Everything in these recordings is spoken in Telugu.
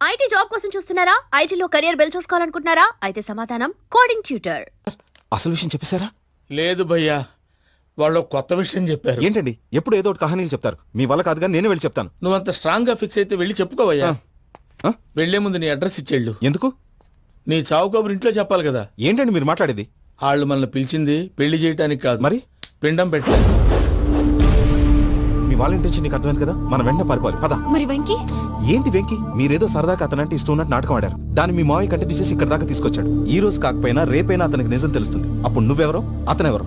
ఐటీ జాబ్ కోసం చూస్తున్నారా? ఐటీలో కెరియర్ బిల్డ్ చూసుకోవాలనుకుంటున్నారా? అయితే సమాధానం కోడింగ్ ట్యూటర్ అసలు విషయం చెప్పేశారా? లేదు భయ్యా వాళ్ళు కొత్త విషయం చెప్పారు. ఏంటండి? ఎప్పుడు ఏదో ఒకటి కహానీలు చెప్తారు. మీ వల్ల కాదు కానీ నేనే వెళ్ళి చెప్తాను. నువ్వంత స్ట్రాంగ్గా ఫిక్స్ అయితే వెళ్ళి చెప్పుకోవయ్యా ఆ? వెళ్ళే ముందు నీ అడ్రస్ ఇచ్చేళ్ళు. ఎందుకు? నీ చావు కబురు ఇంట్లో చెప్పాలి కదా. ఏంటండి మీరు మాట్లాడేది? వాళ్ళు మనల్ని పిలిచింది పెళ్ళి చేయటానికి కాదు. మరి? పిండం పెట్టా మీ వాళ్ళ ఇంటి నీకు అర్థమైంది కదా? మనం వెంటనే పారిపోవాలి. పద. మరి వెంకీ? ఏంటి వెంకి? మీరేదో సరదాగా అతనంటే ఇష్టం ఉన్నట్టు నాటకం ఆడారు. దాన్ని మీ మావయ్య కంటిన్యూ చేసి ఇక్కడ దాకా తీసుకొచ్చాడు. ఈ రోజు కాకపోయినా రేపైనా అతనికి నిజం తెలుస్తుంది. అప్పుడు నువ్వెవరో? అతనెవరో?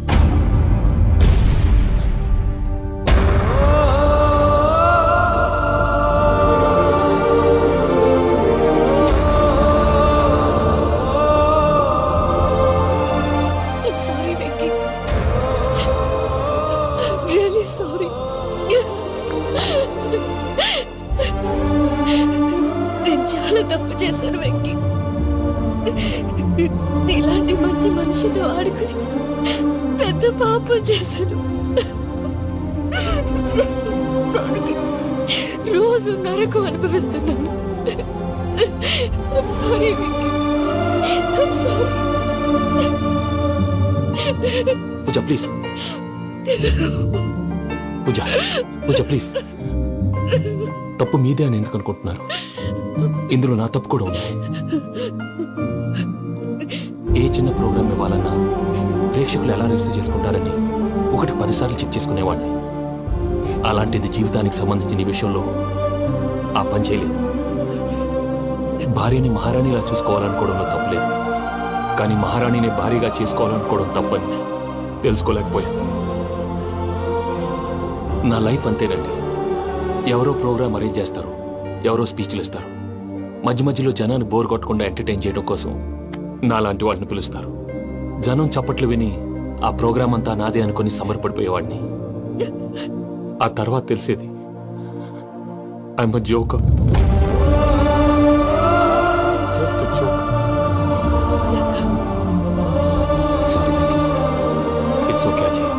సారీ వెంకీ. రియలీ సారీ నేను చాలా తప్పు చేశాను వెంకీ. ఇలాంటి మంచి మనిషితో ఆడుకుని పెద్ద పాపం చేశాను. రోజు నరకు అనుభవిస్తున్నాను. Sorry Venky. Sorry Pooja please Pooja. Pooja please తప్పు మీదే అని ఎందుకు అనుకుంటున్నారు? ఇందులో నా తప్పు కూడా ఉంది. ఏ చిన్న ప్రోగ్రామ్ ఇవ్వాలన్నా ప్రేక్షకులు ఎలా రిసీవ్ చేసుకుంటారని ఒకటి పదిసార్లు చెక్ చేసుకునేవాడిని అలాంటిది జీవితానికి సంబంధించిన ఈ విషయంలో ఆ పని చేయలేదు. భార్యని మహారాణిలా చూసుకోవాలనుకోవడంలో తప్పులేదు. కానీ మహారాణిని భారీగా చేసుకోవాలనుకోవడం తప్పని తెలుసుకోలేకపోయాను. నా లైఫ్ అంతేనండి. ఎవరో ప్రోగ్రామ్ అరేంజ్ చేస్తారు ఎవరో స్పీచ్లు ఇస్తారు. మధ్య మధ్యలో జనాన్ని బోర్ కొట్టకుండా ఎంటర్టైన్ చేయడం కోసం నాలాంటి వాళ్ళని పిలుస్తారు. జనం చప్పట్లు విని ఆ ప్రోగ్రాం అంతా నాదే అనుకుని సమర్పడిపోయేవాడిని. ఆ తర్వాత తెలిసేది I'm joke just joke sorry it's okay Ajay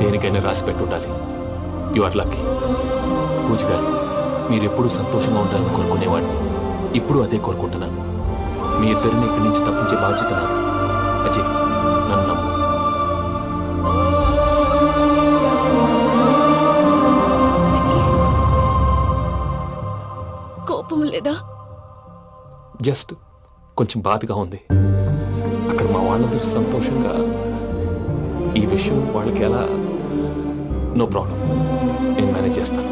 దేనికైనా రాసి పెట్టుండాలి. You are lucky Pooja garu మీరు ఎప్పుడూ సంతోషంగా ఉండాలని కోరుకునేవాడిని. ఇప్పుడు అదే కోరుకుంటున్నాను. మీ ఇద్దరిని ఇక్కడి నుంచి తప్పించే బాధ్యత నాది. అజయ్ నన్ను నమ్ము. కోపం లేదా? జస్ట్ కొంచెం బాధగా ఉంది. అక్కడ మా వాళ్ళందరూ సంతోషంగా ఈ విషయం వాళ్ళకి ఎలా? నో ప్రాబ్లం నేను మేనేజ్ చేస్తాను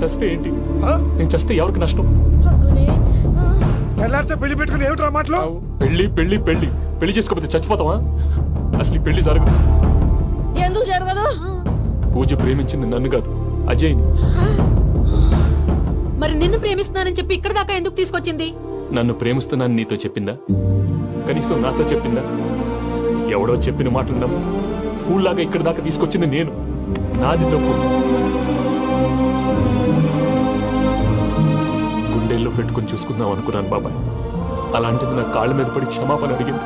చస్తే ఏంటి? నేను చస్తే ఎవరికి నష్టం? తెల్లారితే పెళ్ళి పెట్టుకుని ఏమిట్రా మాటలు? పెళ్ళి పెళ్ళి పెళ్ళి. పెళ్ళి చేసుకోకపోతే చచ్చిపోతావా? అసలు పెళ్ళి జరగదు. ఎందుకు జరగదు? పూజ ప్రేమించింది నన్ను కాదు అజయ్ని. మరి నిన్ను ప్రేమిస్తున్నానని చెప్పి ఇక్కడ దాకా ఎందుకు తీసుకొచ్చింది? నన్ను ప్రేమిస్తున్నాను నీతో చెప్పిందా? కనీసం నాతో చెప్పిందా? ఎవడో చెప్పిన మాటలు నమ్ము ఫూల్ లాగా ఇక్కడ దాకా తీసుకొచ్చింది నేను. నాది తప్పు. గుండెల్లో పెట్టుకుని చూసుకుందాం అనుకున్నాను బాబాయ్. అలాంటిది నా కాళ్ళ మీద పడి క్షమాపణ అడిగింది.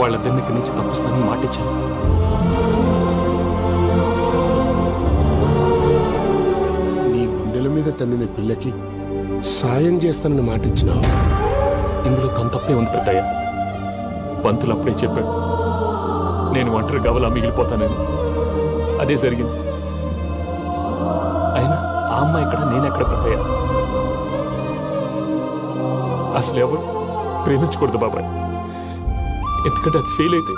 వాళ్ళిద్దరిని ఇక్కడి నుంచి తప్పిస్తానని మాటిచ్చాను. మీద తన్నిన పిల్లకి సాయం చేస్తానని మాటిచ్చినావు ఇందులో తన తప్పే ఉంది పెద్దయ్య. పంతులు అప్పుడే చెప్పాడు నేను ఒంటరి గవలా మిగిలిపోతానని. అదే జరిగింది. అయినా ఆ అమ్మాయి ఎక్కడ నేనెక్కడ పెద్దయ్య? అసలు ఎవరు? ప్రేమించకూడదు బాబాయ్. ఎందుకంటే అది ఫెయిల్ అయితే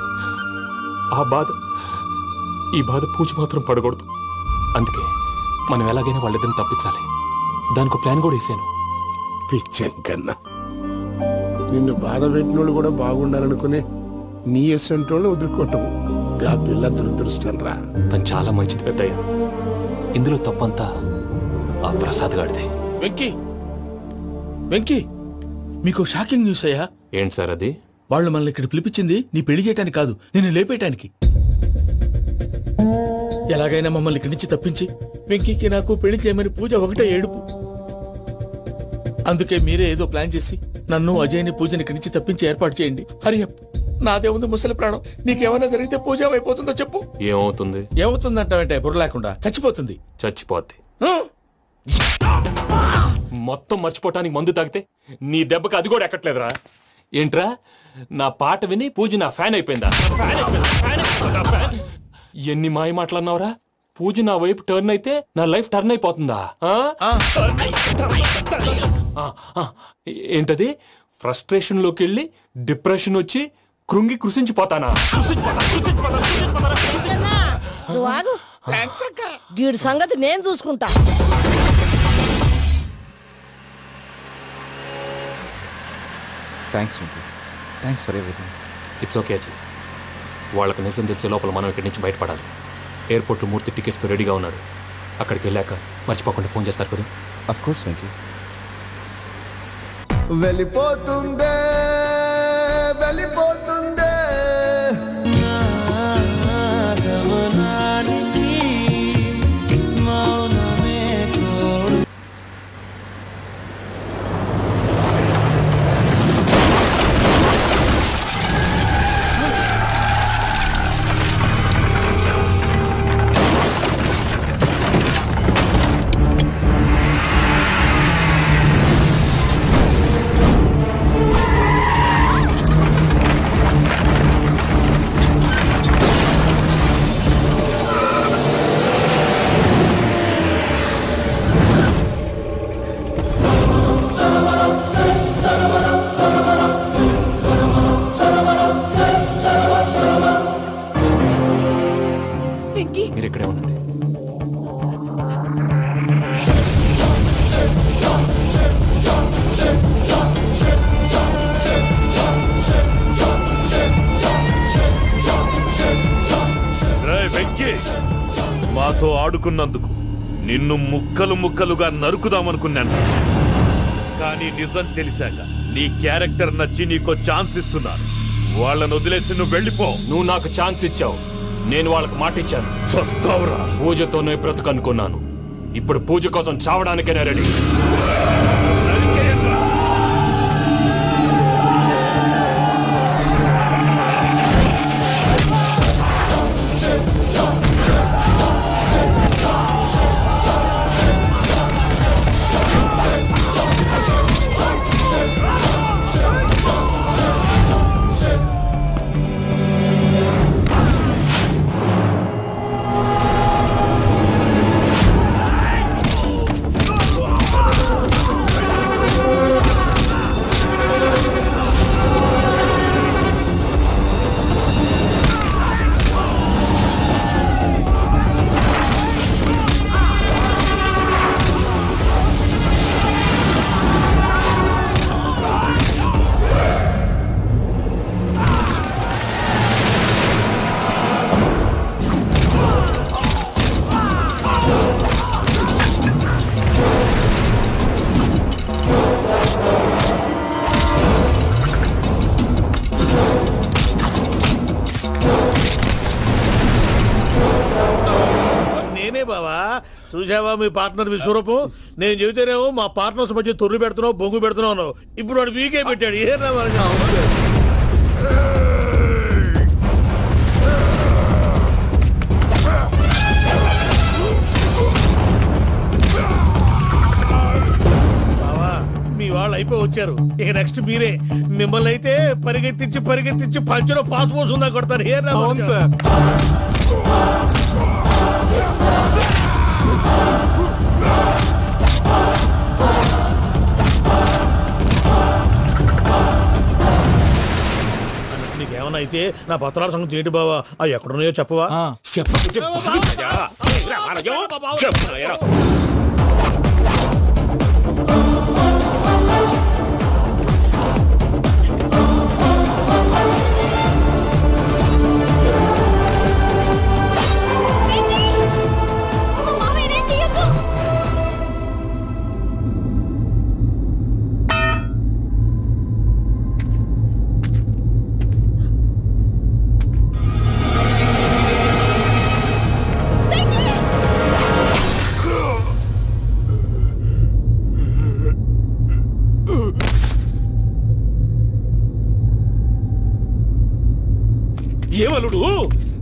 ఆ బాధ ఈ బాధ పూజ మాత్రం పడకూడదు. అందుకే మనం ఎలాగైనా వాళ్ళిద్దరిని తప్పించాలి. దానికి ప్లాన్ కూడా వేసాను. పిచ్చం కన్నా. నిన్ను బాధ పెట్టినోళ్ళు కూడా బాగుండాలనుకునే నీ ఎస్సంటోళ్ళు వదులుకోవటం. ఆ పిల్ల దురదృష్టం రా. తను చాలా మంచిది పెద్దయ్య. ఇందులో తప్పంతా ఆ ప్రసాద్ గాడిదే వెంకీ! వెంకీ! మీకు షాకింగ్ న్యూస్ అయ్యా? ఏంటి సార్ అది? వాళ్ళు మనల్ని ఇక్కడ పిలిపించింది నీ పెళ్ళి చేయటానికి కాదు నిన్ను లేపేయటానికి. ఎలాగైనా మమ్మల్ని ఇక్కడి నుంచి తప్పించి వెంకీకి నాకు పెళ్ళి చేయమని పూజ ఒకటే ఏడుపు అందుకే మీరే ఏదో ప్లాన్ చేసి నన్ను అజయ్ని పూజని ఇక్కడి నుంచి తప్పించి ఏర్పాటు చేయండి హరియప్ నాదే ఉంది ముసలి ప్రాణం నీకేమైనా జరిగితే పూజ అయిపోతుందో చెప్పు ఏమవుతుంది ఏమవుతుందంటావంటే బుర్ర లేకుండా చచ్చిపోతుంది చచ్చిపోద్ది? మొత్తం మర్చిపోవటానికి మందు తాగితే నీ దెబ్బకి అది కూడా ఎక్కట్లేదురా ఏంట్రా నా పాట విని పూజ నా ఫ్యాన్ అయిపోయిందా ఫ్యాన్ అయిపోయిందా? ఫ్యాన్ అయిపోయిందా? ఫ్యాన్? ఎన్ని మాయ మాటలన్నావురా పూజ నా వైపు టర్న్ అయితే నా లైఫ్ టర్న్ అయిపోతుందా? ఆ? ఆ, ఆ, ఏంటది? ఫ్రస్ట్రేషన్లోకి వెళ్ళి డిప్రెషన్ వచ్చి కృంగి కృషించిపోతానా. నువ్వు ఆగు. వీడి సంగతి నేను చూసుకుంటా. Thanks Venky thanks for everything it's okay Ajay వాళ్ళకి నిజం తెలిసే లోపల మనం ఇక్కడి నుంచి బయటపడాలి. ఎయిర్పోర్ట్లో మూర్తి టికెట్స్తో రెడీగా ఉన్నాడు. అక్కడికి వెళ్ళాక మర్చిపోకుండా ఫోన్ చేస్తారు కదా? Of course Venky. వెళ్ళిపోతుందే వెళ్ళిపోతుందే. మాతో ఆడుకున్నందుకు నిన్ను ముక్కలు ముక్కలుగా నరుకుదామనుకున్నాను. కానీ నిజం తెలిసాక నీ క్యారెక్టర్ నచ్చి నీకో ఛాన్స్ ఇస్తున్నాను. వాళ్ళను వదిలేసి నువ్వు వెళ్ళిపో. నువ్వు నాకు ఛాన్స్ ఇచ్చావు. నేను వాళ్ళకి మాట ఇచ్చాను. చస్తావురా. పూజతోనే బ్రతుకనుకున్నాను. ఇప్పుడు పూజ కోసం చావడానికైనా రెడీ. చూసావా మీ పార్ట్నర్ విశ్వరూపం నేను చెబితేనేమో మా పార్ట్నర్స్ మధ్య తొర్రు పెడుతున్నావు బొంగు పెడుతున్నావు ఇప్పుడు వాడు వీకే పెట్టాడు. ఏ బావా మీ వాళ్ళు అయిపోయి వచ్చారు. ఇక నెక్స్ట్ మీరే. మిమ్మల్ని అయితే పరిగెత్తించి పరిగెత్తించి పంచలో పాస్ పోస్ ఉందా కొడతారు. ఏ సార్. అయితే నా పత్రాల సంగతి ఏంటి బావా అవి ఎక్కడున్నాయో చెప్పవా వెంకీ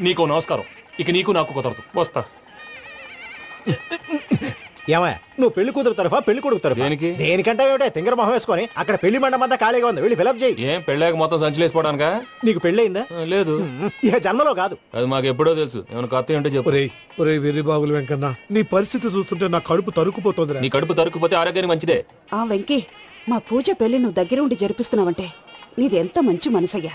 నీకు నమస్కారం. ఇక నీకు నాకు కుదరదు. వస్తా. ఏమయ్య నువ్వు పెళ్ళి కూతురు తరఫా పెళ్ళి కొడుకు తరఫా? దేనికి? దేనికంటే ఏమిటే తింగర మొహం వేసుకొని అక్కడ పెళ్ళి మండపం అంతా ఖాళీగా ఉంది వెళ్ళి ఫిలప్ చేయి. ఏం పెళ్ళాక మొత్తం సంచలేసిపోవడానికా? నీకు పెళ్ళయిందా? లేదు. ఇక జన్మలో కాదు. అది మాకు ఎప్పుడో తెలుసు. ఏమైనా కొత్త ఏంటో చెప్పు. ఒరేయ్ ఒరేయ్ వెర్రి బాబులు వెంకన్న నీ పరిస్థితి చూస్తుంటే నా కడుపు తరుక్కుపోతోందిరా. నీ కడుపు తరుక్కుపోతే ఆరోగ్యానికి మంచిదే. ఆ వెంకీ మా పూజ పెళ్ళి నువ్వు దగ్గర ఉండి జరిపిస్తున్నావంటే నీది ఎంత మంచి మనసయ్యా.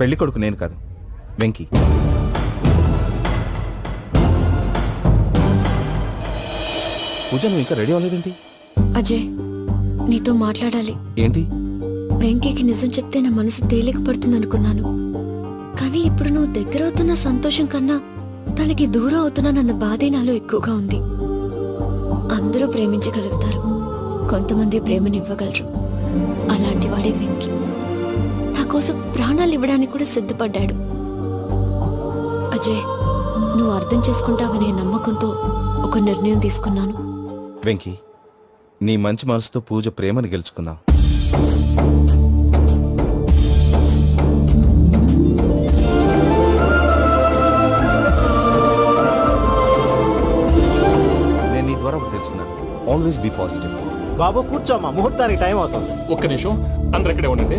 పెళ్ళి కొడుకు నేను కాదు. వెంకీ. పూజ నువ్వు ఇంకా రెడీ అవ్వలేదేంటి? అజయ్ నీతో మాట్లాడాలి. ఏంటి? వెంకీకి నిజం చెప్తే నా మనసు తేలిక పడుతుంది అనుకున్నాను కానీ ఇప్పుడు నువ్వు దగ్గర అవుతున్న సంతోషం కన్నా తనకి దూరం అవుతున్నానన్న బాధే నాలో ఎక్కువగా ఉంది. అందరూ ప్రేమించగలుగుతారు. కొంతమంది ప్రేమనివ్వగలరు. అలాంటి వాడే వెంకి. కోసం ప్రాణాలు ఇవ్వడానికి కూడా సిద్ధపడ్డాడు. అజయ్ నువ్వు అర్థం చేసుకుంటావనే నమ్మకంతో ఒక నిర్ణయం తీసుకున్నాను. వెంకీ నీ మంచి మనసుతో పూజ ప్రేమని గెలుచుకుందాం. నేను నీ ద్వారా ఒకటి తెలుసుకున్నాను. ఆల్వేస్ బీ పాజిటివ్ బాబు కూర్చోమ్మా. ముహూర్తానికి టైం అవుతుంది. ఒక్క నిమిషం. అందరు ఇక్కడే ఉండండి.